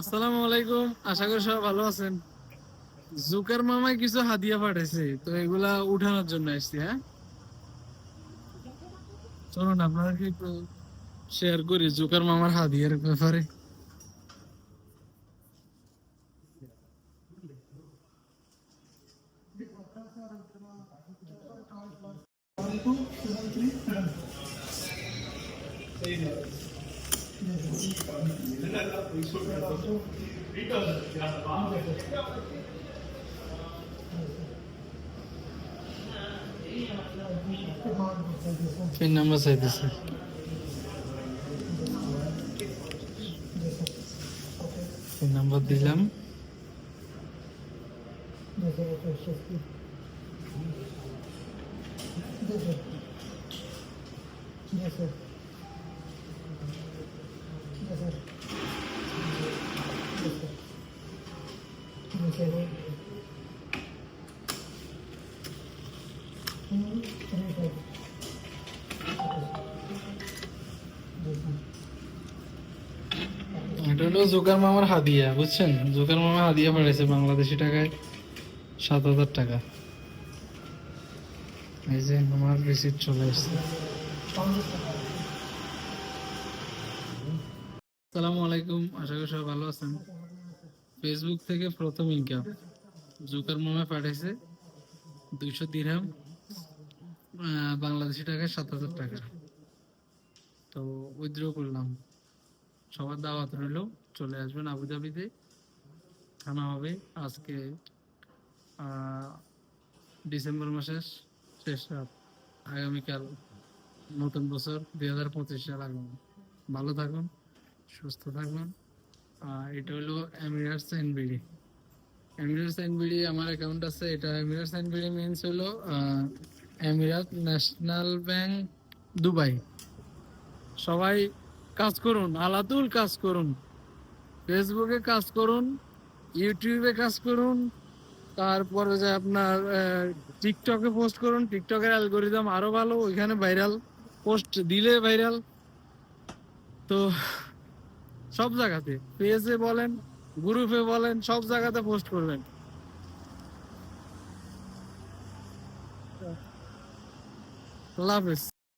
আসসালামু আলাইকুম। আশা করি সবাই ভালো আছেন। জুকার মামাই কিছু হাদিয়া পাঠাইছে, তো এগুলা উঠানোর জন্য আসছি হ্যাঁ? চলুন আপনারা কি শেয়ার করি জুকার মামার হাদিয়ার ব্যাপারে। পিন নাম্বার চাইতেছে পিন নাম্বার দিলাম এটা হলো জোকার মামার হাদিয়া, বুঝছেন? জোকার মামা হাদিয়া পাঠাইছে বাংলাদেশি টাকায় সাত হাজার টাকা। এই যে আমার রিসিপ্ট চলে আসছে। আসসালামু আলাইকুম, আশা করি সবাই ভালো আছেন। ফেসবুক থেকে প্রথম ইনকাম জুকার মামা পাঠাইছে দুইশো দিরহাম বাংলাদেশি টাকায় সাত হাজার টাকা। তো উইথড্র করলাম। সবার দাওয়াত রইল চলে আসবেন আবুধাবিতে। খানা হবে আজকে ডিসেম্বর মাসের শেষ রাত। আগামীকাল নতুন বছর দুই হাজার পঁচিশ সাল আগমন। ভালো থাকুন সুস্থ আহ, এটা হলো এমিরাটস এনবিডি এমিরাটস এনবিডি আমার অ্যাকাউন্ট আছে, এটা এমিরাটস এনবিডি মিনস হলো এমিরাত ন্যাশনাল ব্যাংক দুবাই সবাই কাজ করুন আলাদুল কাজ করুন ফেসবুকে কাজ করুন ইউটিউবে কাজ করুন, তারপরে যে আপনার টিকটকে পোস্ট করুন টিকটকের অ্যালগোরিদম আরও ভালো, ওইখানে ভাইরাল পোস্ট দিলে ভাইরাল তো সব জায়গাতে। পেজে বলেন গ্রুপে বলেন সব জায়গাতে পোস্ট করবেন। লাভ হাফেজ।